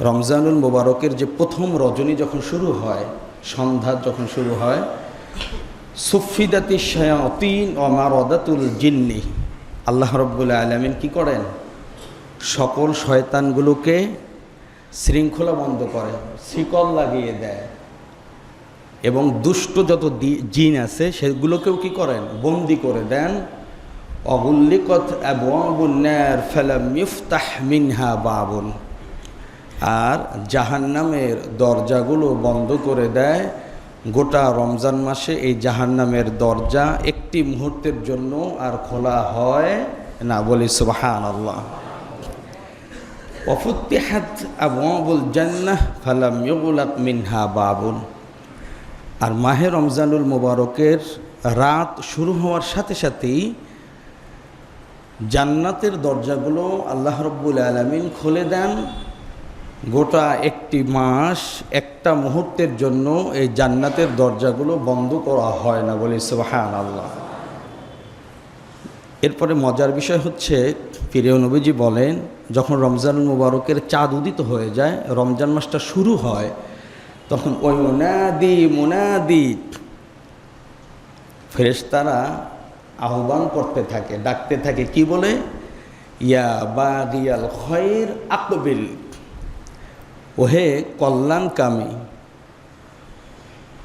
রমজানুল মোবারকের যে প্রথম রজনী যখন শুরু হয়, সন্ধ্যা যখন শুরু হয়, সুফিদাতি শায়াতিন ও মারদাতুল জিন্নি। আল্লাহ রব্বুল্লা আলমিন কি করেন? সকল শয়তানগুলোকে শৃঙ্খলা বন্ধ করে, শিকল লাগিয়ে দেয়। এবং দুষ্ট যত জিন আছে, সেগুলোকেও কি করেন? বন্দি করে দেন। অগুল্লিকত এবং ফেলাম ইফতাহ মিনহা বাবুন। আর জাহান্নামের দরজাগুলো বন্ধ করে দেয়। গোটা রমজান মাসে এই জাহান্নামের দরজা একটি মুহূর্তের জন্য আর খোলা হয় না বলি সুবাহান আল্লাহ অফুত্তিহাত আবুল জান্নাহ ফালাম মিনহা বাবুন। আর মাহে রমজানুল মোবারকের রাত শুরু হওয়ার সাথে সাথেই জান্নাতের দরজাগুলো আল্লাহ রব্বুল আলমিন খুলে দেন। গোটা একটি মাস একটা মুহূর্তের জন্য এই জান্নাতের দরজাগুলো বন্ধ করা হয় না বলে সুবাহান আল্লাহ এরপরে মজার বিষয় হচ্ছে, প্রিয় নবীজি বলেন, যখন রমজান মুবারকের চাঁদ উদিত হয়ে যায়, রমজান মাসটা শুরু হয়, তখন ওই মুনাদি মুনাদি ফেরেশতারা আহ্বান করতে থাকে, ডাকতে থাকে, কি বলে? ইয়া বাগিয়াল খয়ের আকবিল। ওহে কল্যাণকামী,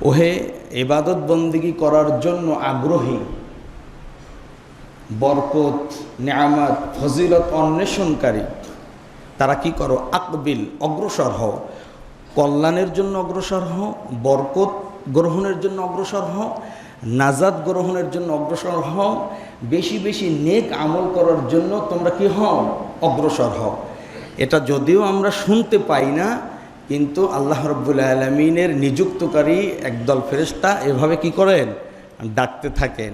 ওহে এবাদত বন্দিগি করার জন্য আগ্রহী, বরকত, নেয়ামাত, ফজিলত অন্বেষণকারী, তারা কি করো? আকবিল, অগ্রসর হও। কল্যাণের জন্য অগ্রসর হও, বরকত গ্রহণের জন্য অগ্রসর হও নাজাদ গ্রহণের জন্য অগ্রসর হও, বেশি বেশি নেক আমল করার জন্য তোমরা কি হও? অগ্রসর হও। এটা যদিও আমরা শুনতে পাই না, কিন্তু আল্লাহ রব্বুল আলমিনের নিযুক্তকারী একদল ফেরেশতা এভাবে কি করেন? ডাকতে থাকেন।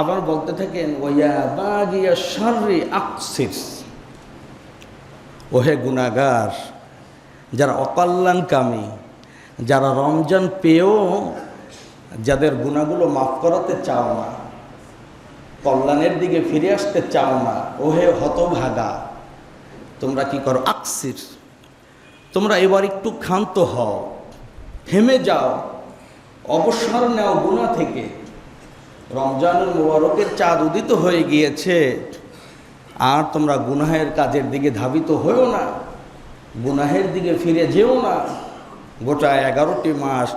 আবার বলতে থাকেন, ওয়া বাগিয়া শাররি আকসিস। ওহে গুনাগার যারা অকল্যাণকামী, যারা রমজান পেয়েও যাদের গুণাগুলো মাফ করাতে চাও না, কল্যাণের দিকে ফিরে আসতে চাও না, ওহে হতভাগা। তোমরা কি করো? আকসির। তোমরা এবার একটু ক্ষান্ত হও, থেমে যাও, অবসর নেও গুণা থেকে। রমজানুল মুবারকের চাঁদ উদিত হয়ে গিয়েছে, আর তোমরা গুনাহের কাজের দিকে ধাবিত হয়েও না, গুনাহের দিকে ফিরে যেও না। গোটা এগারোটি মাস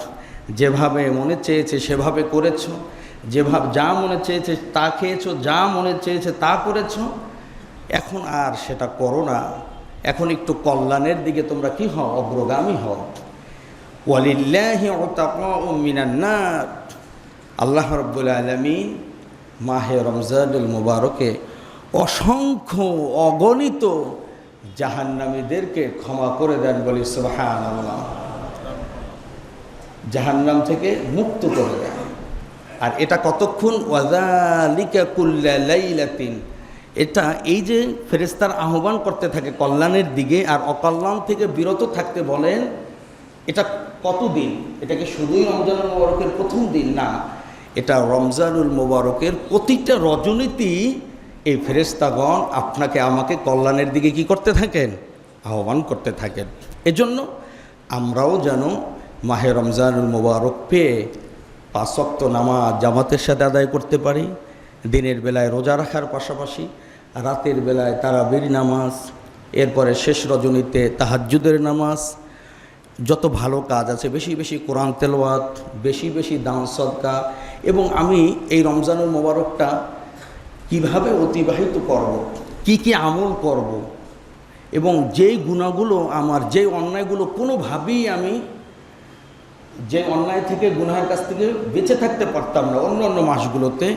যেভাবে মনে চেয়েছে সেভাবে করেছ, যেভাবে যা মনে চেয়েছে তা খেয়েছো, যা মনে চেয়েছে তা করেছ এখন আর সেটা করো না। এখন একটু কল্যাণের দিকে তোমরা কি হও? অগ্রগামী হও। ওয়ালিল্লাহি উতাকাউ মিনান নার। আল্লাহ রব্বুল আলমিন মাহে রমজানুল মুবারকে অসংখ্য অগণিত জাহান্নামীদেরকে ক্ষমা করে দেন বলি আল্লাহ জাহান্নাম থেকে মুক্ত করে দেন। আর এটা কতক্ষণ? ওয়াজালিকা কুল্লা লাইলাতিন। এটা এই যে ফেরেস্তার আহ্বান করতে থাকে কল্যাণের দিকে আর অকল্যাণ থেকে বিরত থাকতে বলেন, এটা কতদিন এটাকে শুধুই রমজানুল মোবারকের প্রথম দিন? না, এটা রমজানুল মোবারকের প্রতিটা রজনীতি এই ফেরেস্তাগণ আপনাকে, আমাকে কল্যাণের দিকে কি করতে থাকেন? আহ্বান করতে থাকেন। এজন্য আমরাও যেন মাহে রমজানুল মোবারক পেয়ে পাঁচক্ত নামাজ জামাতের সাথে আদায় করতে পারি দিনের বেলায় রোজা রাখার পাশাপাশি রাতের বেলায় তারাবির নামাজ, এরপরে শেষ রজনীতে তাহাজ্জুদের নামাজ যত ভালো কাজ আছে, বেশি বেশি কোরআন তেলোয়াত বেশি বেশি দান সদকা এবং আমি এই রমজানের মোবারকটা কীভাবে অতিবাহিত করব। কি কি আমল করব। এবং যেই গুণাগুলো আমার, যেই অন্যায়গুলো কোনোভাবেই আমি, যে অন্যায় থেকে, গুনাহের কাছ থেকে বেঁচে থাকতে পারতাম না অন্য অন্য মাসগুলোতে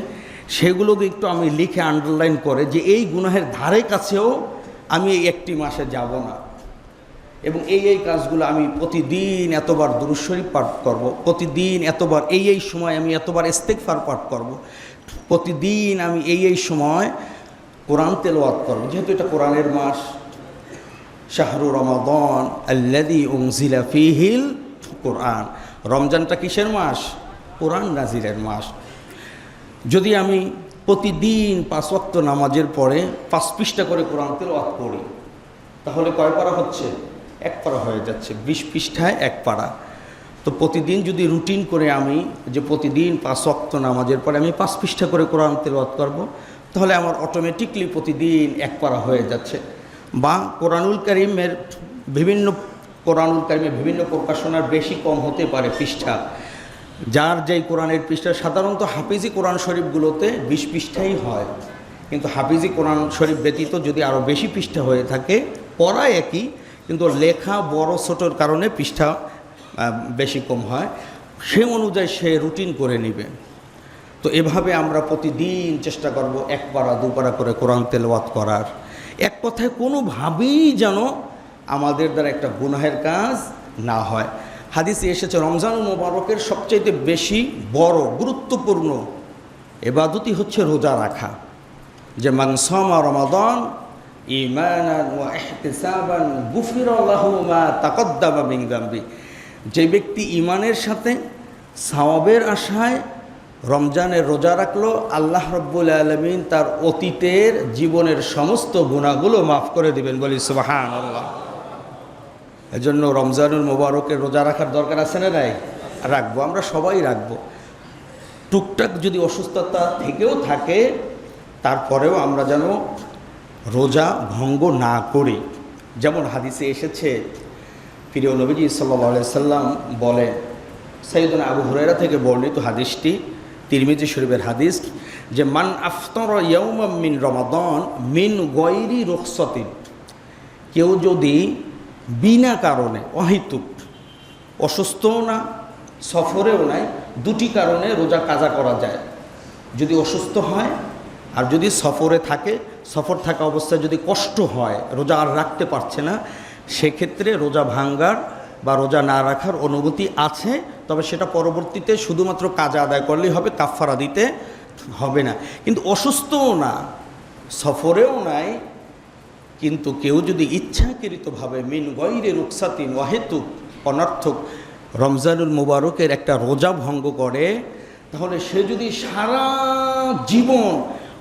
সেগুলোকে একটু আমি লিখে আন্ডারলাইন করে যে এই গুনাহের ধারে কাছেও আমি এই একটি মাসে যাব না এবং এই এই কাজগুলো আমি প্রতিদিন এতবার দুরুশ্বরী পাঠ করব। প্রতিদিন এতবার এই এই সময় আমি এতবার ইস্তেকফার পাঠ করব। প্রতিদিন আমি এই এই সময় কোরআন তেলাওয়াত করব যেহেতু এটা কোরআনের মাস, শাহরু রমাদন আল্লাদি উংজিলা ফিহিল কোরআন রমজানটা কিসের মাস কোরআন নাজিরের মাস যদি আমি প্রতিদিন পাঁচ ওয়াক্ত নামাজের পরে পাঁচ পৃষ্ঠা করে কোরআন তেলাওয়াত করি তাহলে কয় পারা হচ্ছে? এক পাড়া হয়ে যাচ্ছে, বিশ পৃষ্ঠায় এক পাড়া তো প্রতিদিন যদি রুটিন করে আমি যে প্রতিদিন পাঁচ অক্ত নামাজের পরে আমি পাঁচ পৃষ্ঠা করে কোরআন তেলাওয়াত করব, তাহলে আমার অটোমেটিকলি প্রতিদিন এক পাড়া হয়ে যাচ্ছে। বা কোরআনুল করিমের বিভিন্ন, কোরআনুল করিমের বিভিন্ন প্রকাশনার বেশি কম হতে পারে পৃষ্ঠা। যার যেই কোরআনের পৃষ্ঠা, সাধারণত হাফিজি কোরআন শরীফগুলোতে বিশ পৃষ্ঠাই হয়। কিন্তু হাফিজি কোরআন শরীফ ব্যতীত যদি আরও বেশি পৃষ্ঠা হয়ে থাকে, পড়া একই, কিন্তু লেখা বড় ছোটোর কারণে পৃষ্ঠা বেশি কম হয়। সে অনুযায়ী সে রুটিন করে নেবে। তো এভাবে আমরা প্রতিদিন চেষ্টা করব এক পাড়া, দু পাড়া করে কোরআন তেলাওয়াত করার। এক কথায় কোনোভাবেই যেন আমাদের দ্বারা একটা গুনাহের কাজ না হয়। হাদিসে এসেছে রমজান মোবারকের সবচাইতে বেশি বড়, গুরুত্বপূর্ণ এবাদতই হচ্ছে রোজা রাখা। যে মানসমা রমাদন যে ব্যক্তি ইমানের সাথে সওয়াবের আশায় রমজানের রোজা রাখল, আল্লাহ রব্বুল আলমিন তার অতীতের জীবনের সমস্ত গুণাগুলো মাফ করে দিবেন, বলি সুবাহান আল্লাহ এজন্য রমজানুল মোবারকের রোজা রাখার দরকার আছে না নাই? রাখব, আমরা সবাই রাখব। টুকটাক যদি অসুস্থতা থেকেও থাকে, তারপরেও আমরা যেন রোজা ভঙ্গ না করি। যেমন হাদিসে এসেছে, প্রিয় নবীজি সাল্লা সাল্লাম বলে সৈয়দন আবু হুরাইরা থেকে বর্ণিত হাদিসটি, তিরমিজি শরীফের হাদিস, যে মান আফতর ইয়ৌম মিন রমাদন মিন গৈরি রুখসতিন, কেউ যদি বিনা কারণে অহেতুক। অসুস্থও না, সফরেও নাই, দুটি কারণে রোজা কাজা করা যায়। যদি অসুস্থ হয় আর যদি সফরে থাকে, সফর থাকা অবস্থায় যদি কষ্ট হয়, রোজা আর রাখতে পারছে না, সেক্ষেত্রে রোজা ভাঙ্গার বা রোজা না রাখার অনুমতি আছে, তবে সেটা পরবর্তীতে শুধুমাত্র কাজা আদায় করলেই হবে, কাফফারা দিতে হবে না। কিন্তু অসুস্থও না, সফরেও নাই কিন্তু কেউ যদি ইচ্ছাকৃতভাবে মিন গৈরে রুকসাতিন ওয়াহেতুক অনর্থক রমজানুল মুবারকের একটা রোজা ভঙ্গ করে, তাহলে সে যদি সারা জীবন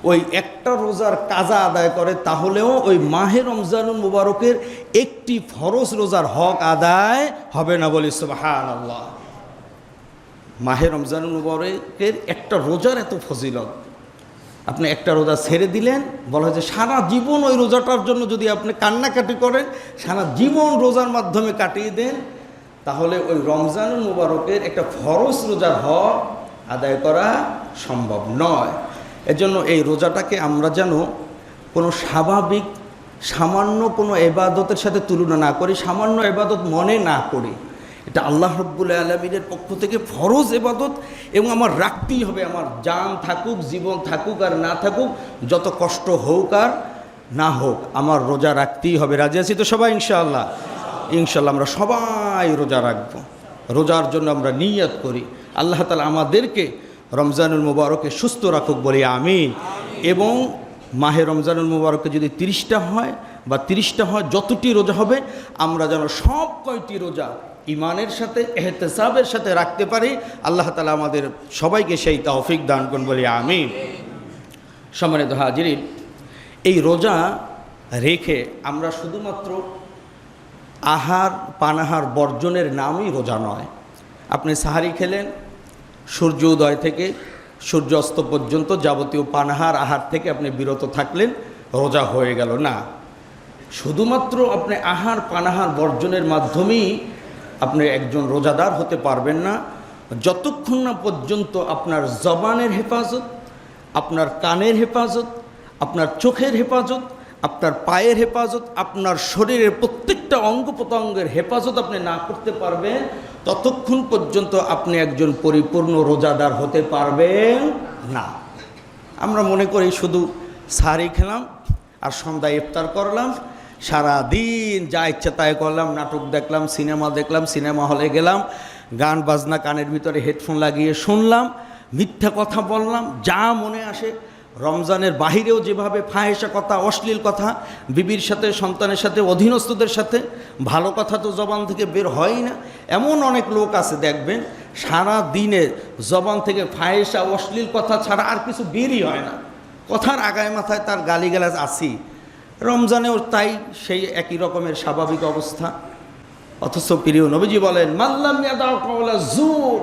ওই একটা রোজার কাজা আদায় করে, তাহলেও ওই মাহে রমজানুল মুবারকের একটি ফরজ রোজার হক আদায় হবে না বলি সুবাহান আল্লাহ মাহে রমজানুল মুবারকের একটা রোজার এত ফজিলত। আপনি একটা রোজা ছেড়ে দিলেন, বলা হয়েছে সারা জীবন ওই রোজাটার জন্য যদি আপনি কান্নাকাটি করেন, সারা জীবন রোজার মাধ্যমে কাটিয়ে দেন, তাহলে ওই রমজানুল মুবারকের একটা ফরজ রোজার হক আদায় করা সম্ভব নয়। এজন্য এই রোজাটাকে আমরা যেন কোনো স্বাভাবিক, সামান্য কোনো এবাদতের সাথে তুলনা না করি, সামান্য এবাদত মনে না করি। এটা আল্লাহ রব্বুল আলমীর পক্ষ থেকে ফরজ এবাদত এবং আমার রাখতেই হবে। আমার জান থাকুক, জীবন থাকুক আর না থাকুক, যত কষ্ট হোক আর না হোক, আমার রোজা রাখতেই হবে। রাজি আছি তো সবাই? ইনশাআল্লাহ। ইনশাল্লাহ আমরা সবাই রোজা রাখব। রোজার জন্য আমরা নিয়াত করি। আল্লাহ তালা আমাদেরকে রমজানুল মুবারকে সুস্থ রাখুক বলি আমিন। এবং মাহে রমজানুল মুবারকে যদি তিরিশটা হয় বা তিরিশটা হয়, যতটি রোজা হবে, আমরা যেন সব কয়টি রোজা ইমানের সাথে, এহতেসাবের সাথে রাখতে পারি, আল্লাহ তালা আমাদের সবাইকে সেই তৌফিক দান করুন বলি আমিন। সম্মানিত হাজিরিন, এই রোজা রেখে আমরা শুধুমাত্র আহার, পানাহার, বর্জনের নামই রোজা নয়। আপনি সাহারি খেলেন, সূর্য উদয় থেকে, সূর্য অস্ত পর্যন্ত যাবতীয় পানাহার, আহার থেকে আপনি বিরত থাকলেন, রোজা হয়ে গেল। না, শুধুমাত্র আপনি আহার, পানাহার, বর্জনের মাধ্যমেই আপনি একজন রোজাদার হতে পারবেন না। যতক্ষণ না পর্যন্ত আপনার জবানের হেফাজত, আপনার কানের হেফাজত, আপনার চোখের হেফাজত, আপনার পায়ের হেফাজত, আপনার শরীরের প্রত্যেকটা অঙ্গ প্রত্যঙ্গের হেফাজত আপনি না করতে পারবেন, ততক্ষণ পর্যন্ত আপনি একজন পরিপূর্ণ রোজাদার হতে পারবেন না। আমরা মনে করি শুধু সারি খেলাম আর সন্ধ্যায় ইফতার করলাম। সারা দিন যা ইচ্ছা তাই করলাম, নাটক দেখলাম, সিনেমা দেখলাম, সিনেমা হলে গেলাম, গান বাজনা কানের ভিতরে হেডফোন লাগিয়ে শুনলাম, মিথ্যা কথা বললাম, যা মনে আসে, রমজানের বাহিরেও যেভাবে ফাহেসা কথা, অশ্লীল কথা, বিবির সাথে, সন্তানের সাথে, অধীনস্থদের সাথে, ভালো কথা তো জবান থেকে বের হয় না, এমন অনেক লোক আছে দেখবেন সারা দিনে জবান থেকে ফাহেসা অশ্লীল কথা ছাড়া আর কিছু বেরই হয় না। কথার আগায় মাথায় তার গালিগালাজ আসি রমজানেও তাই সেই একই রকমের স্বাভাবিক অবস্থা। অথচ প্রিয় নবীজি বলেন মাল্লাম জুর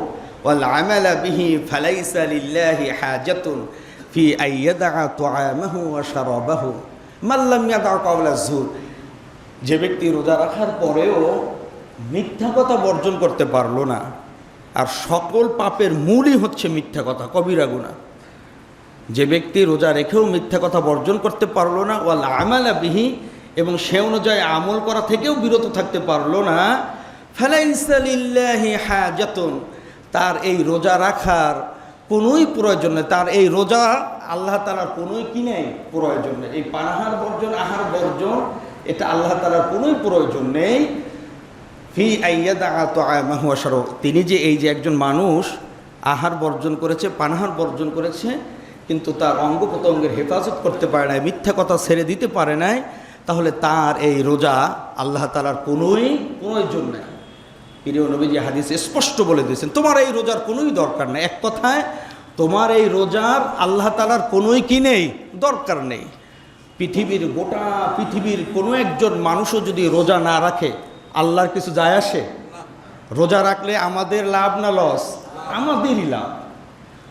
বিহি ফি মাল্লাম যে ব্যক্তি রোজা রাখার পরেও মিথ্যা কথা বর্জন করতে পারল না, আর সকল পাপের মূলই হচ্ছে মিথ্যা কথা, কবিরা গুণা যে ব্যক্তি রোজা রেখেও মিথ্যা কথা বর্জন করতে পারল না, ওয়াল আমালা বিহি, এবং সে অনুযায়ী আমল করা থেকেও বিরত থাকতে পারল না ফালাইসালিল্লাহি হাজাতুন, তার এই রোজা রাখার কোনোই প্রয়োজন নেই। তার এই রোজা আল্লাহ তালার কোনোই কি নেই? প্রয়োজন নেই। এই পানাহার বর্জন, আহার বর্জন, এটা আল্লাহ তালার কোনোই প্রয়োজন নেই। ফি আইয়াদা তো তিনি যে এই যে একজন মানুষ আহার বর্জন করেছে, পানাহার বর্জন করেছে কিন্তু তার অঙ্গ প্রত্যঙ্গের হেফাজত করতে পারে নাই, মিথ্যা কথা ছেড়ে দিতে পারে নাই, তাহলে তার এই রোজা আল্লাহ তালার কোনোই প্রয়োজন নেই। প্রিয় নবীজি হাদিস স্পষ্ট বলে দিয়েছেন, তোমার এই রোজার কোনোই দরকার নেই। এক কথায়, তোমার এই রোজার আল্লাহ তালার কোনোই কি নেই? দরকার নেই। পৃথিবীর গোটা পৃথিবীর কোনো একজন মানুষও যদি রোজা না রাখে, আল্লাহর কিছু যায় আসে? রোজা রাখলে আমাদের লাভ না লস? আমাদেরই লাভ।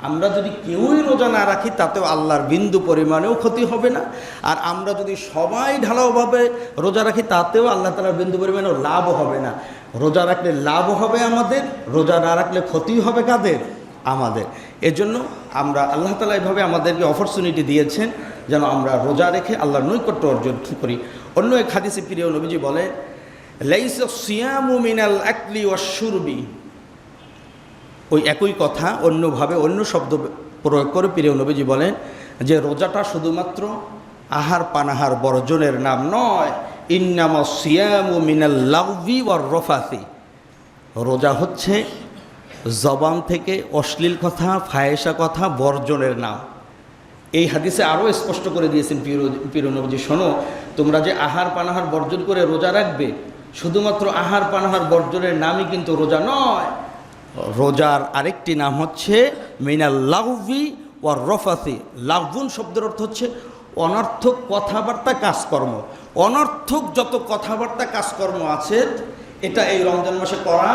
আমরা যদি কেউই রোজা না রাখি, তাতেও আল্লাহর বিন্দু পরিমাণেও ক্ষতি হবে না। আর আমরা যদি সবাই ঢালাওভাবে রোজা রাখি, তাতেও আল্লাহ তালার বিন্দু পরিমাণেও লাভও হবে না। রোজা রাখলে লাভ হবে আমাদের, রোজা না রাখলে ক্ষতি হবে কাদের? আমাদের। এজন্য আমরা আল্লাহ তালা এভাবে আমাদেরকে অপরচুনিটি দিয়েছেন, যেন আমরা রোজা রেখে আল্লাহর নৈকট্য অর্জন করি। অন্য এক হাদিসে প্রিয় নবীজি বলে, লাইস সিয়ামু মিনাল আকলি ওয়াশুরবি ওই একই কথা, অন্যভাবে অন্য শব্দ প্রয়োগ করে প্রিয় নবীজি বলেন যে, রোজাটা শুধুমাত্র আহার পানাহার বর্জনের নাম নয়, ইন্নাম সিয়ামু মিনাল লাউবি ওয়ার রফাসি। রোজা হচ্ছে জবান থেকে অশ্লীল কথা ফায়েসা কথা বর্জনের নাম। এই হাদিসে আরও স্পষ্ট করে দিয়েছেন পিরো নবজি, শোনো, তোমরা যে আহার পানাহার বর্জন করে রোজা রাখবে, শুধুমাত্র আহার পানাহার বর্জনের নামই কিন্তু রোজা নয় রোজার আরেকটি নাম হচ্ছে মিনাল লাউভি ও রফাসি। লাভুন শব্দের অর্থ হচ্ছে অনর্থক কথাবার্তা কাজকর্ম। অনর্থক যত কথাবার্তা কাজকর্ম আছে, এটা এই রমজান মাসে করা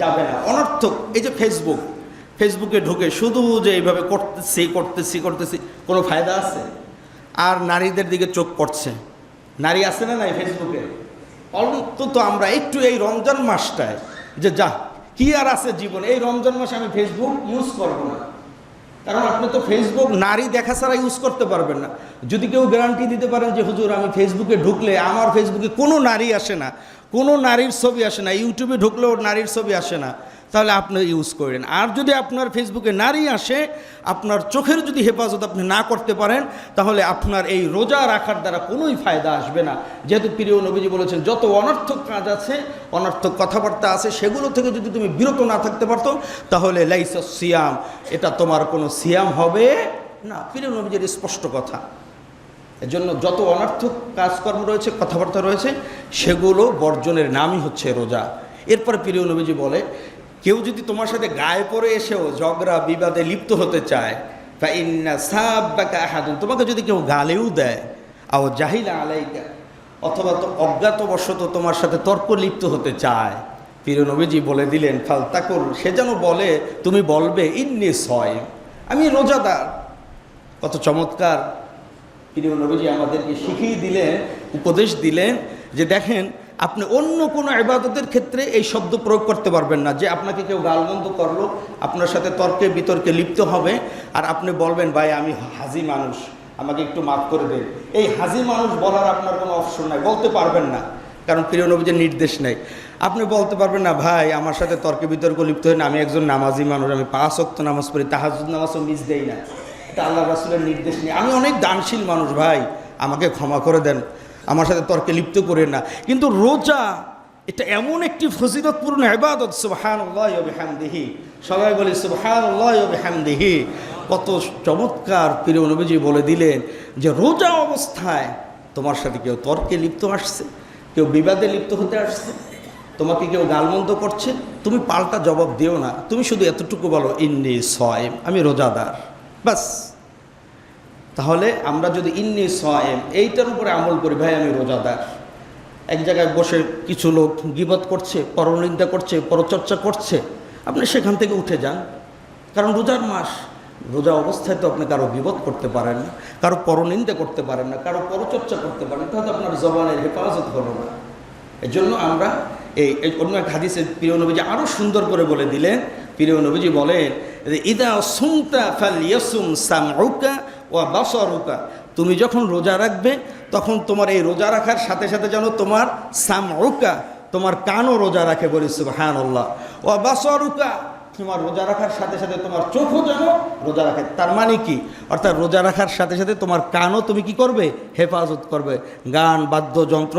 যাবে না। অনর্থক, এই যে ফেসবুক ফেসবুকে ঢুকে শুধু যে এইভাবে করতেছি করতেছি করতেছি, কোনো ফায়দা আছে? আর নারীদের দিকে চোখ পড়ছে। নারী আছে না নাই ফেসবুকে অন্তত আমরা একটু এই রমজান মাসটায় যে যা কি আর আছে জীবনে? এই রমজান মাসে আমি ফেসবুক ইউজ করব না। কারণ আপনি তো ফেসবুক নারী দেখা ছাড়া ইউজ করতে পারবেন না। যদি কেউ গ্যারান্টি দিতে পারেন যে, হুজুর, আমি ফেসবুকে ঢুকলে আমার ফেসবুকে কোনো নারী আসে না, কোনো নারীর ছবি আসে না ইউটিউবে ঢুকলেও নারীর ছবি আসে না। তাহলে আপনি ইউজ করেন। আর যদি আপনার ফেসবুকে নারী আসে, আপনার চোখের যদি হেফাজত আপনি না করতে পারেন, তাহলে আপনার এই রোজা রাখার দ্বারা কোনোই ফায়দা আসবে না। যেহেতু প্রিয় নবীজি বলেছেন, যত অনর্থক কাজ আছে, অনর্থক কথাবার্তা আছে, সেগুলো থেকে যদি তুমি বিরত না থাকতে পারতো, তাহলে লাইস সিয়াম, এটা তোমার কোনো সিয়াম হবে না। প্রিয় নবীজির স্পষ্ট কথা। এজন্য যত অনার্থক কাজকর্ম রয়েছে, কথাবার্তা রয়েছে, সেগুলো বর্জনের নামই হচ্ছে রোজা। এরপর প্রিয় নবীজি বলে কেউ যদি তোমার সাথে গায়ে পরে এসেও ঝগড়া, বিবাদে লিপ্ত হতে চায় তোমাকে যদি কেউ গালেও দেয়, আও জাহিলা আলাইকা, অথবা তো অজ্ঞাতবশত তোমার সাথে তর্ক লিপ্ত হতে চায় নবীজি বলে দিলেন, ফালতাকুল, সে যেন বলে, তুমি বলবে, ইন্নি ছয় আমি রোজাদার। কত চমৎকার নবীজি আমাদেরকে শিখিয়ে দিলেন, উপদেশ দিলেন যে দেখেন আপনি অন্য কোনো ইবাদতের ক্ষেত্রে এই শব্দ প্রয়োগ করতে পারবেন না যে আপনাকে কেউ গালমন্দ করল, আপনার সাথে তর্কে বিতর্কে লিপ্ত হবে আর আপনি বলবেন, ভাই, আমি হাজি মানুষ, আমাকে একটু মাফ করে দেন এই হাজি মানুষ বলার আপনার কোনো অপশন নাই, বলতে পারবেন না, কারণ প্রিয় নবীজের নির্দেশ নেই। আপনি বলতে পারবেন না, ভাই, আমার সাথে তর্কে বিতর্ক লিপ্ত হয় না, আমি একজন নামাজি মানুষ, আমি পাঁচ অক্ত নামাজ পড়ি তাহাজুদ নামাজও মিস দেই না। এটা আল্লাহ রাসুলের নির্দেশ নেই। আমি অনেক দানশীল মানুষ, ভাই, আমাকে ক্ষমা করে দেন। আমার সাথে তর্কে লিপ্ত করে না। কিন্তু রোজা, এটা এমন একটি ফজিলতপূর্ণ এবাদত সুবহান হামদিহি সবাই বলি সুবহান হামদিহি কত চমৎকার প্রিয় নবীজি বলে দিলেন যে, রোজা অবস্থায় তোমার সাথে কেউ তর্কে লিপ্ত আসছে, কেউ বিবাদে লিপ্ত হতে আসছে, তোমাকে কেউ গালমন্দ করছে, তুমি পাল্টা জবাব দিও না। তুমি শুধু এতটুকু বলো, ইন্নি সয়েম আমি রোজাদার। বাস। তাহলে আমরা যদি ইন্নি সয়েম, এইটার উপরে আমল করি, ভাই, আমি রোজাদার। এক জায়গায় বসে কিছু লোক গিবত করছে, পরনিন্দা করছে, পরচর্চা করছে, আপনি সেখান থেকে উঠে যান। কারণ রোজার মাস, রোজা অবস্থায় তো আপনি কারও বিপদ করতে পারেন না, কারও পরনিন্দা করতে পারেন না, কারও পরচর্চা করতে পারেন তাহলে আপনার জবানের হেফাজত হলো না। জন্য আমরা এই অন্য এক হাদিসে প্রিয় নবীজি আরও সুন্দর করে বলে দিলেন, প্রিয় নবীজি বলেন ইদা সুমতা ফাল ইয়াসুম সামউকা ওয়া বাসারুকা, তুমি যখন রোজা রাখবে, তখন তোমার এই রোজা রাখার সাথে সাথে যেন তোমার সামউকা তোমার কানও রোজা রাখে বলি সুবহানাল্লাহ। ওয়া বাসারুকা, তোমার রোজা রাখার সাথে সাথে তোমার চোখও যেন রোজা রাখে। তার মানে কি? অর্থাৎ রোজা রাখার সাথে সাথে তোমার কানও তুমি কি করবে? হেফাজত করবে। গান, বাদ্যযন্ত্র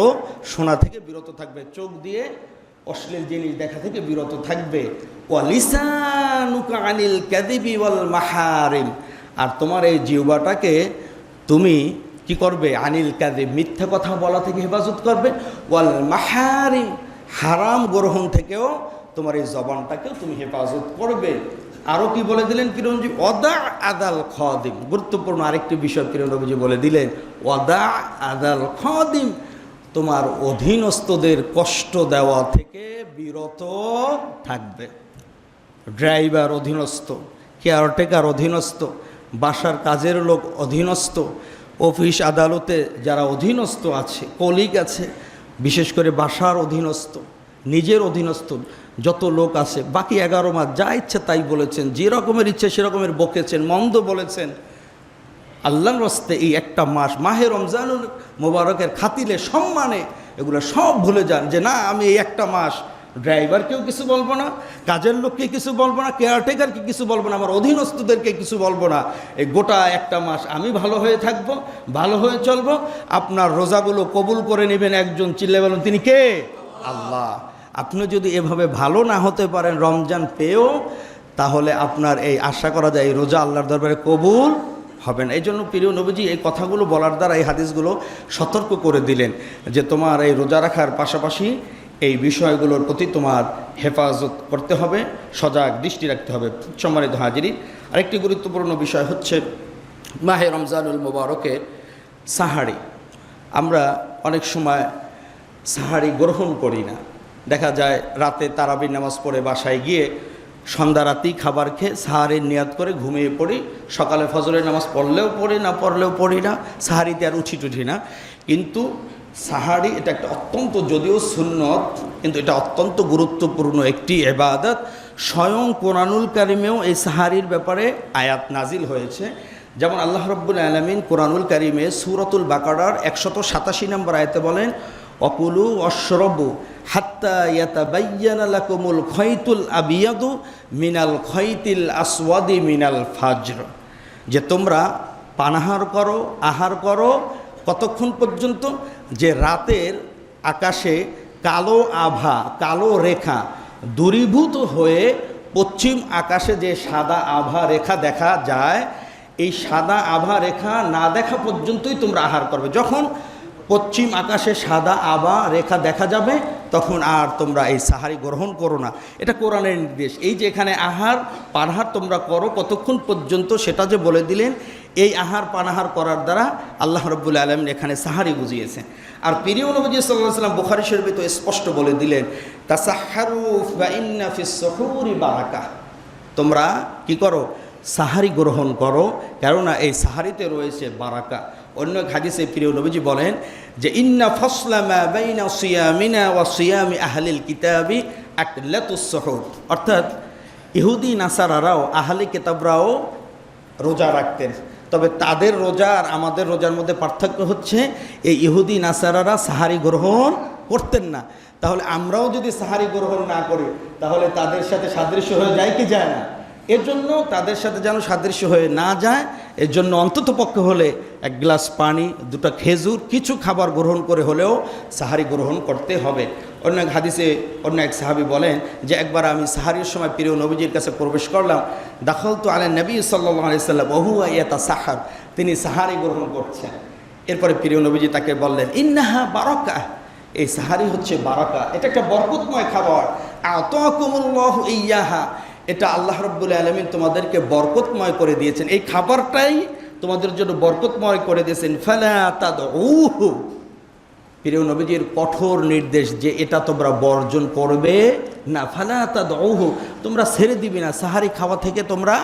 শোনা থেকে বিরত থাকবে। চোখ দিয়ে অশ্লীল জিনিস দেখা থেকে বিরত থাকবে। ওয়ালিসানুকা আনিল কাদিবি ওয়াল মাহারিম। আর তোমার এই জিহ্বাটাকে তুমি কি করবে? আনিল কাদিব মিথ্যা কথা বলা থেকে হেফাজত করবে। ওয়াল মাহারি, হারাম গ্রহণ থেকেও তোমার এই জবানটাকেও তুমি হেফাজত করবে। আরও কি বলে দিলেন কিরণজি? অদা আদাল খদিম। গুরুত্বপূর্ণ আরেকটি বিষয় কিরণ রবিজি বলে দিলেন অদা আদাল খদিম। তোমার অধীনস্থদের কষ্ট দেওয়া থেকে বিরত থাকবে। ড্রাইভার অধীনস্থ, কেয়ারটেকার অধীনস্থ বাসার কাজের লোক অধীনস্থ, অফিস আদালতে যারা অধীনস্থ আছে, কলিগ আছে, বিশেষ করে বাসার অধীনস্থ, নিজের অধীনস্থ, যত লোক আছে, বাকি এগারো মাস যা ইচ্ছে তাই বলেছেন, যে রকমের ইচ্ছে সেরকমের বকেছেন, মন্দ বলেছেন। আল্লাহর রস্তে এই একটা মাস, মাহে রমজানুল মোবারকের খাতিলে, সম্মানে এগুলো সব ভুলে যান যে না, আমি এই একটা মাস ড্রাইভারকেও কিছু বলব না, কাজের লোককে কিছু বলব না, কেয়ারটেকারকে কিছু বলব না, আমার অধীনস্থদেরকে কিছু বলব না। এই গোটা একটা মাস আমি ভালো হয়ে থাকব, ভালো হয়ে চলবো, আপনার রোজাগুলো কবুল করে নেবেন একজন চিল্লে বলেন, তিনি কে? আল্লাহ। আপনি যদি এভাবে ভালো না হতে পারেন, রমজান পেয়েও, তাহলে আপনার এই আশা করা যায়, এই রোজা আল্লাহর দরবারে কবুল হবে না। এই জন্য প্রিয় নবীজি, এই কথাগুলো বলার দ্বারা এই হাদিসগুলো সতর্ক করে দিলেন যে তোমার এই রোজা রাখার পাশাপাশি এই বিষয়গুলোর প্রতি তোমার হেফাজত করতে হবে, সজাগ দৃষ্টি রাখতে হবে। সম্মানিত হাজিরি আরেকটি গুরুত্বপূর্ণ বিষয় হচ্ছে মাহে রমজানুল মোবারকের সাহারি। আমরা অনেক সময় সাহারি গ্রহণ করি না। দেখা যায় রাতে তারাবির নামাজ পড়ে বাসায় গিয়ে সন্ধ্যা রাতেই খাবার খেয়ে সাহারির নিয়াদ করে ঘুমিয়ে পড়ি। সকালে ফজরের নামাজ পড়লেও পড়ি, না পড়লেও পড়ি না। সাহারিতে আর উঠি টুঠি না। কিন্তু সাহারি, এটা একটা অত্যন্ত যদিও সুন্নত, কিন্তু এটা অত্যন্ত গুরুত্বপূর্ণ একটি এবাদত স্বয়ং কোরআনুল কারিমেও এই সাহারির ব্যাপারে আয়াত নাজিল হয়েছে। যেমন আল্লাহ রব্বুল আলমিন কোরআনুল কারিমে সুরতুল বাকারার একশত সাতাশি নম্বর আয়তে বলেন, অকুলু অশ্রবু হাত্তা ইয়াতাবাইয়ানা লাকুমুল খৈতুল আবিয়াদু মিনাল খৈতিল আসওয়াদি মিনাল ফাজর। যে তোমরা পানাহার করো, আহার করো, কতক্ষণ পর্যন্ত যে রাতের আকাশে কালো আভা, কালো রেখা দূরীভূত হয়ে পশ্চিম আকাশে যে সাদা আভা রেখা দেখা যায়, এই সাদা আভা রেখা না দেখা পর্যন্তই তোমরা আহার করবে। যখন পশ্চিম আকাশে সাদা আভা রেখা দেখা যাবে, তখন আর তোমরা এই সাহারি গ্রহণ করো না। এটা কোরআনের নির্দেশ। এই যে এখানে আহার, পানাহার তোমরা করো কতক্ষণ পর্যন্ত সেটা যে বলে দিলেন এই আহার পানাহার করার দ্বারা আল্লাহ রব্বুল আলম এখানে সাহারি বুঝিয়েছেন। আর প্রিয় নবজি সাল্লাহ সাল্লাম বুখারি শরীফে তো স্পষ্ট বলে দিলেন তা সাহারুফ বারাকা। তোমরা কি করো? সাহারি গ্রহণ করো, কেননা এই সাহারিতে রয়েছে বারাকা। অন্য হাদিসে প্রিয় নবীজি বলেন যে, ইন্না ফসলামা কিতাবি আকলাতুস সহুর। অর্থাৎ ইহুদি, নাসারারাও, আহলি কিতাবরাও রোজা রাখতেন। তবে তাদের রোজা আর আমাদের রোজার মধ্যে পার্থক্য হচ্ছে, এই ইহুদি নাসারারা সাহারি গ্রহণ করতেন না। তাহলে আমরাও যদি সাহারি গ্রহণ না করি, তাহলে তাদের সাথে সাদৃশ্য হয়ে যায় কি যায় না? এর জন্য তাদের সাথে যেন সাদৃশ্য হয়ে না যায় এর জন্য অন্তত পক্ষে হলে এক গ্লাস পানি, দুটো খেজুর, কিছু খাবার গ্রহণ করে হলেও সাহারি গ্রহণ করতে হবে। অন্য এক হাদিসে অন্য এক সাহাবি বলেন যে একবার আমি সাহারির সময় প্রিয় নবীজির কাছে প্রবেশ করলাম দাখল তো আলেন নবী সাল্লাহ বহু ইয়াতা সাহার তিনি সাহারি গ্রহণ করছেন। এরপরে প্রিয় নবীজি তাকে বললেন, ইন্নাহা বারকা এই সাহারি হচ্ছে বারাকা, এটা একটা বরকতময় খাবার। আতকুমুল্লাহ ইয়াহা, এটা আল্লাহ রব্বুল আলমিন তোমাদেরকে বরকতময় করে দিয়েছেন। এই খাবারটাই তোমাদের জন্য বরকতময় করে দিয়েছেন। ফালা তাদ প্রিয় নবীজির কঠোর নির্দেশ যে এটা তোমরা বর্জন করবে না, ফালা তা দৌহ তোমরা ছেড়ে দিবে না, সাহারি খাওয়া থেকে তোমরা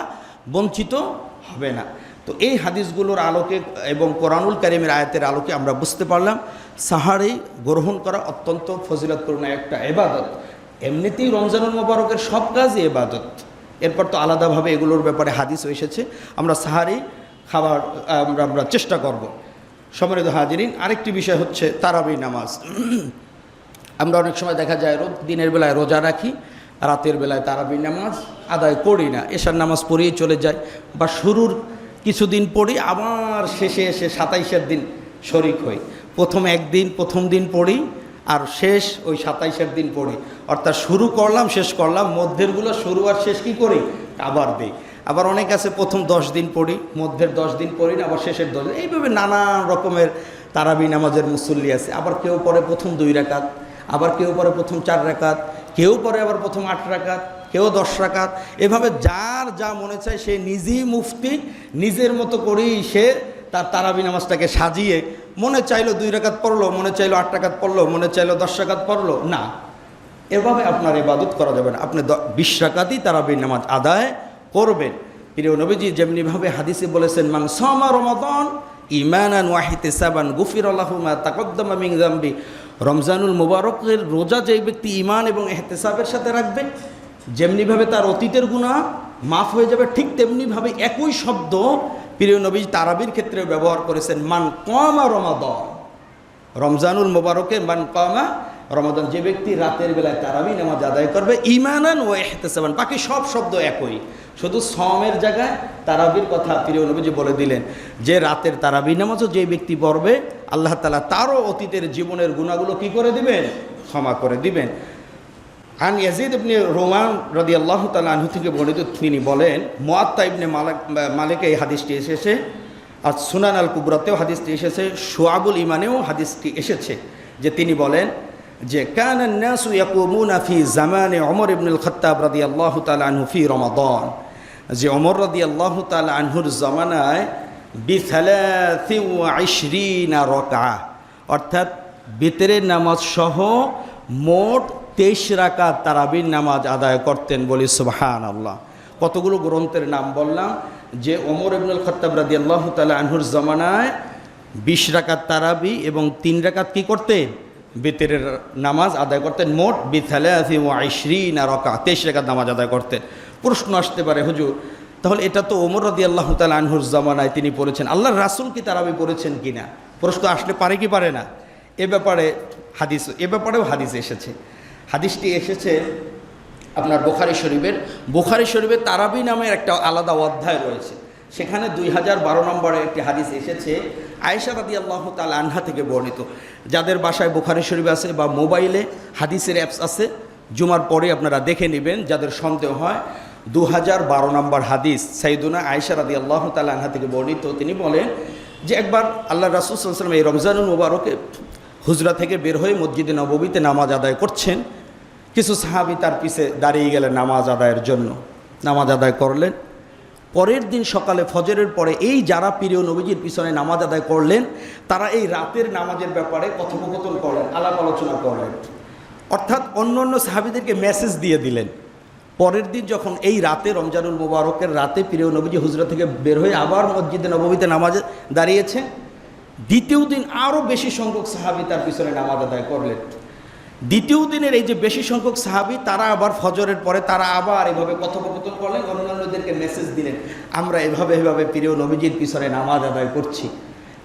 বঞ্চিত হবে না। তো এই হাদিসগুলোর আলোকে এবং কোরআনুল কারিমের আয়াতের আলোকে আমরা বুঝতে পারলাম, সাহারি গ্রহণ করা অত্যন্ত ফজিলতপূর্ণ একটা এবাদত এমনিতেই রমজানুল মোবারকের সব কাজই এবাদত এরপর তো আলাদাভাবে এগুলোর ব্যাপারে হাদিসও এসেছে, আমরা সাহারি খাবার, আমরা আমরা চেষ্টা করব। সমৃদ্ধ হাজিরিন, আরেকটি বিষয় হচ্ছে তারাবি নামাজ। আমরা অনেক সময় দেখা যায় রোজ, দিনের বেলায় রোজা রাখি, রাতের বেলায় তারাবি নামাজ আদায় করি না। এশার নামাজ পড়েই চলে যায় বা শুরুর কিছুদিন পড়ি, আবার শেষে এসে সাতাইশের দিন শরিক হই। প্রথম একদিন, প্রথম দিন পড়ি আর শেষ ওই সাতাইশের দিন পড়ি। অর্থাৎ শুরু করলাম, শেষ করলাম, মধ্যেরগুলো শুরু আর শেষ কী করি? আবার দিই। আবার অনেক আছে, প্রথম দশ দিন পড়ি, মধ্যের দশ দিন পড়ি না, আবার শেষের দশ দিন। এইভাবে নানান রকমের তারাবি নামাজের মুসল্লি আছে। আবার কেউ পরে প্রথম দুই রাকাত, আবার কেউ পরে প্রথম চার রাকাত, কেউ পরে আবার প্রথম আট রাকাত, কেউ দশ রাকাত। এভাবে যার যা মনে চায়, সে নিজেই মুফতি, নিজের মতো করেই সে তার তারাবি নামাজটাকে সাজিয়ে, মনে চাইলো দুই রাকাত পড়ল, মনে চাইলো আট রাকাত পড়ল, মনে চাইলো দশ রাকাত পড়ল, না। এভাবে আপনার ইবাদত করা যাবে না। আপনি বিশ রাকাতই তারাবি নামাজ আদায় করবেন। প্রিয় নবীজি যেমনিভাবে হাদিসে বলেছেন, মান সমা রমাদন ইমানান ওয়াহিতে সাবান গুফির আল্লাহুমা তাকদ্দমা মিং জাম্বি রমজানুল মুবারকের রোজা যেই ব্যক্তি ইমান এবং এহতেসাবের সাথে রাখবে যেমনিভাবে তার অতীতের গুণা মাফ হয়ে যাবে, ঠিক তেমনিভাবে একই শব্দ প্রিয় নবীজি তারাবির ক্ষেত্রেও ব্যবহার করেছেন, মান কমা রমাদন। রমজানুল মোবারকের মান কামা রমাদান যে ব্যক্তি রাতের বেলায় তারাবি নামাজ আদায় করবে ইমানান ও এহতেসাবান বাকি সব শব্দ একই। শুধু সমের জায়গায় তারাবির কথা প্রিয় নবীজি বলে দিলেন, যে রাতের তারাবি নামাজও যে ব্যক্তি পড়বে, আল্লাহ তালা তারও অতীতের জীবনের গুণাগুলো কি করে দিবেন? ক্ষমা করে দিবেন। আন ইয়াজিদ ইবনে রোমান রদি আল্লাহ তালা আনহু থেকে বর্ণিত তিনি বলেন মোয়াত্তা ইবনে মালিক, মালিকে এই হাদিসটি এসেছে, আর সুনান আল কুবরাতেও হাদিসটি এসেছে সোয়াবুল ইমানেও হাদিসটি এসেছে, যে তিনি বলেন যে কানান্নাসু ইয়াকুমুনা ফি জামানে অমর ইবনুল খত্তাব রাদিয়াল্লাহু তাআলা আনহু ফি রমাদান। যে অমর রাদিয়াল্লাহু তাআলা আনহুর জামানায় বিথালাথি ওয়া ইশরিনা রাকাআ, অর্থাৎ বেতেরের নামাজ সহ মোট তেইশ রাকাত তারাবির নামাজ আদায় করতেন বলে সুবহান আল্লাহ কতগুলো গ্রন্থের নাম বললাম, যে ওমর ইবনুল খত্তাব রাদি আল্লাহ তালা আনহুর জমানায় বিশ রাকাত তারাবি এবং তিন রাকাত কি করতেন? বেতেরের নামাজ আদায় করতেন। মোট বিথালাথি ও আইশরিনা রকা তেইশ রাকাত নামাজ আদায় করতেন। প্রশ্ন আসতে পারে, হুজুর, তাহলে এটা তো ওমর রদি আল্লাহ তাল আনহুর জামানায় তিনি পড়েছেন। আল্লাহর রাসুল কি তারাবি পড়েছেন কি না প্রশ্ন আসলে পারে কি পারে না। এ ব্যাপারে হাদিস, এ ব্যাপারেও হাদিস এসেছে। হাদিসটি এসেছে আপনার বোখারি শরীফের। বোখারি শরীফের তারাবি নামের একটা আলাদা অধ্যায় রয়েছে। সেখানে দুই হাজার বারো নম্বরে একটি হাদিস এসেছে, আয়েশা রাদি আল্লাহ তাল আনহা থেকে বর্ণিত। যাদের বাসায় বোখারি শরীফ আছে বা মোবাইলে হাদিসের অ্যাপস আছে, জুমার পরে আপনারা দেখে নেবেন যাদের সন্দেহ হয়। দু হাজার বারো নম্বর হাদিস সাইদুনা আয়েশা রাদি আল্লাহ তাল আনহা থেকে বর্ণিত। তিনি বলেন যে একবার আল্লাহ রাসুল সাল্লাম এই রমজানুল মুবারকে হুজরা থেকে বের হয়ে মসজিদে নববীতে নামাজ আদায় করছেন। কিছু সাহাবি তার পিছে দাঁড়িয়ে গেলেন নামাজ আদায়ের জন্য। নামাজ আদায় করলেন। পরের দিন সকালে ফজরের পরে এই যারা প্রিয় নবীজির পিছনে নামাজ আদায় করলেন, তারা এই রাতের নামাজের ব্যাপারে কথোপকথন করলেন, আলাপ আলোচনা করলেন। অর্থাৎ অন্য অন্য সাহাবিদেরকে মেসেজ দিয়ে দিলেন। পরের দিন যখন এই রাতে রমজানুল মুবারকের রাতে প্রিয় নবীজি হুজরা থেকে বের হয়ে আবার মসজিদে নবমীতে নামাজ দাঁড়িয়েছে, দ্বিতীয় দিন আরও বেশি সংখ্যক সাহাবি তার পিছনে নামাজ আদায় করলেন। দ্বিতীয় দিনের এই যে বেশি সংখ্যক সাহাবি, তারা আবার ফজরের পরে তারা আবার এভাবে কথোপকথন করলেন। অন্যান্যদেরকে মেসেজ দিলেন, আমরা এভাবে এভাবে প্রিয় নবীজির পিছনে নামাজ আদায় করছি।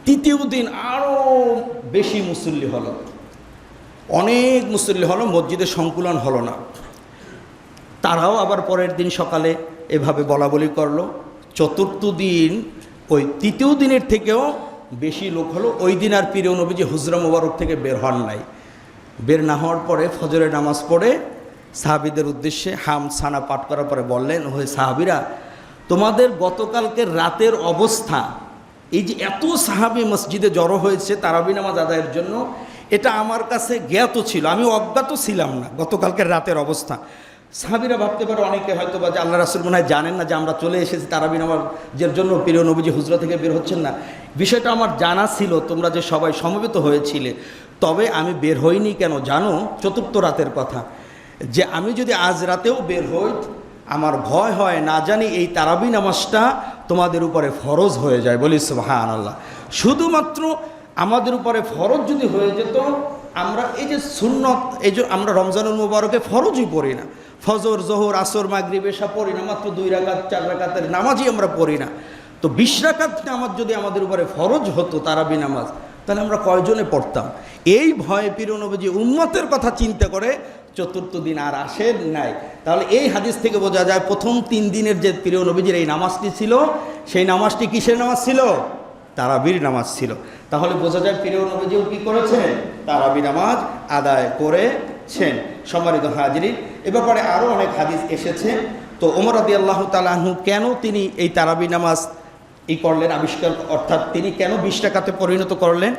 তৃতীয় দিন আরও বেশি মুসল্লি হলো। অনেক মুসল্লি হলো মসজিদে সংকুলন হলো না। তারাও আবার পরের দিন সকালে এভাবে বলা বলি করল। চতুর্থ দিন, ওই তৃতীয় দিনের থেকেও বেশি লোক হলো। ওই দিন আর প্রিয় নবীজি হুজরা মোবারক থেকে বের হন নাই। বের না হওয়ার পরে ফজরের নামাজ পড়ে সাহাবিদের উদ্দেশ্যে হাম সানা পাঠ করার পরে বললেন, ওহে সাহাবিরা, তোমাদের গতকালকে রাতের অবস্থা, এই যে এত সাহাবি মসজিদে জড়ো হয়েছে তারাবি নামাজ আদায়ের জন্য, এটা আমার কাছে জ্ঞাত ছিল। আমি অজ্ঞাত ছিলাম না গতকালকের রাতের অবস্থা। সাহাবিরা ভাবতে পারে অনেকে হয়তো বা যে আল্লাহ রাসুল মনে হয় জানেন না যে আমরা চলে এসেছি তারাবি নামাজের জন্য, প্রিয় নবীজি হুজরা থেকে বের হচ্ছেন না। বিষয়টা আমার জানা ছিল, তোমরা যে সবাই সমবেত হয়েছিলে। তবে আমি বের হইনি কেন জানো? চতুর্থ রাতের কথা। যে আমি যদি আজ রাতেও বের হই, আমার ভয় হয়, না জানি এই তারাবি নামাজটা তোমাদের উপরে ফরজ হয়ে যায় বলি সুবাহান আল্লাহ শুধুমাত্র আমাদের উপরে ফরজ যদি হয়ে যেত, আমরা এই যে সুন্নত, এই যে আমরা রমজানুল মুবারকে ফরজই পড়ি না। ফজর, জোহর, আসর, মাগরিব এসা পড়ি না, মাত্র দুই রাকাত, চার রাকাতের নামাজই আমরা পড়ি না। তো বিশ রাকাত নামাজ যদি আমাদের উপরে ফরজ হতো, তারাবি নামাজ তাহলে আমরা কয়জনে পড়তাম? এই ভয়ে পিরনবী উন্মতের কথা চিন্তা করে চতুর্থ দিন আর আসেন নাই। তাহলে এই হাদিস থেকে বোঝা যায় প্রথম তিন দিনের যে প্রিয় নবীজির এই নামাজটি ছিল, সেই নামাজটি কিসের নামাজ ছিল? তারাবির নামাজ ছিল। তাহলে বোঝা যায় প্রিয় নবীজিও কী করেছেন? তারাবি নামাজ আদায় করেছেন। সম্মানিত হাজিরি এ ব্যাপারে আরও অনেক হাদিস এসেছে। তো ওমর আদি আল্লাহ তালাহু কেন তিনি এই তারাবি নামাজ ই করলেন, আবিষ্কার, অর্থাৎ তিনি কেন বিশ টাকাতে পরিণত করলেন?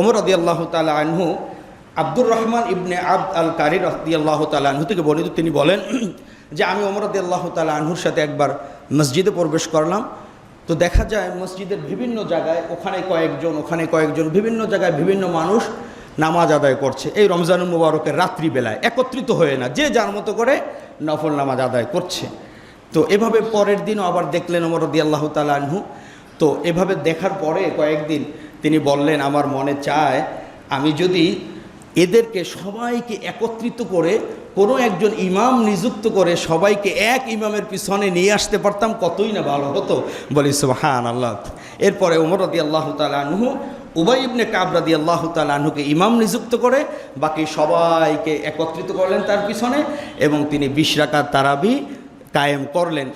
ওমর আদি আল্লাহ তালা আনহু, আব্দুর রহমান ইবনে আব আল কারির রহদি আল্লাহ তালা আনহু থেকে বর্ণিত, তিনি বলেন যে আমি ওমর আদি আল্লাহ তালা আনহুর সাথে একবার মসজিদে প্রবেশ করলাম। তো দেখা যায় মসজিদের বিভিন্ন জায়গায় ওখানে কয়েকজন ওখানে কয়েকজন, বিভিন্ন জায়গায় বিভিন্ন মানুষ নামাজ আদায় করছে। এই রমজানুল মুবারকের রাত্রিবেলায়, একত্রিত হয়ে না, যে যার মতো করে নফল নামাজ আদায় করছে। তো এভাবে পরের দিনও আবার দেখলেন ওমর রদি আল্লাহ আনহু। তো এভাবে দেখার পরে কয়েকদিন তিনি বললেন, আমার মনে চায় আমি যদি এদেরকে সবাইকে একত্রিত করে কোনো একজন ইমাম নিযুক্ত করে সবাইকে এক ইমামের পিছনে নিয়ে আসতে পারতাম, কতই না ভালো হতো? বলি সুবাহান আল্লাহ এরপরে উমর রদি আল্লাহ তালু উবাই ইবনে কাবরাদি আল্লাহ তালুকে ইমাম নিযুক্ত করে বাকি সবাইকে একত্রিত করলেন তার পিছনে এবং তিনি বিশ রাকাত তারাবি কায়েম করলেন।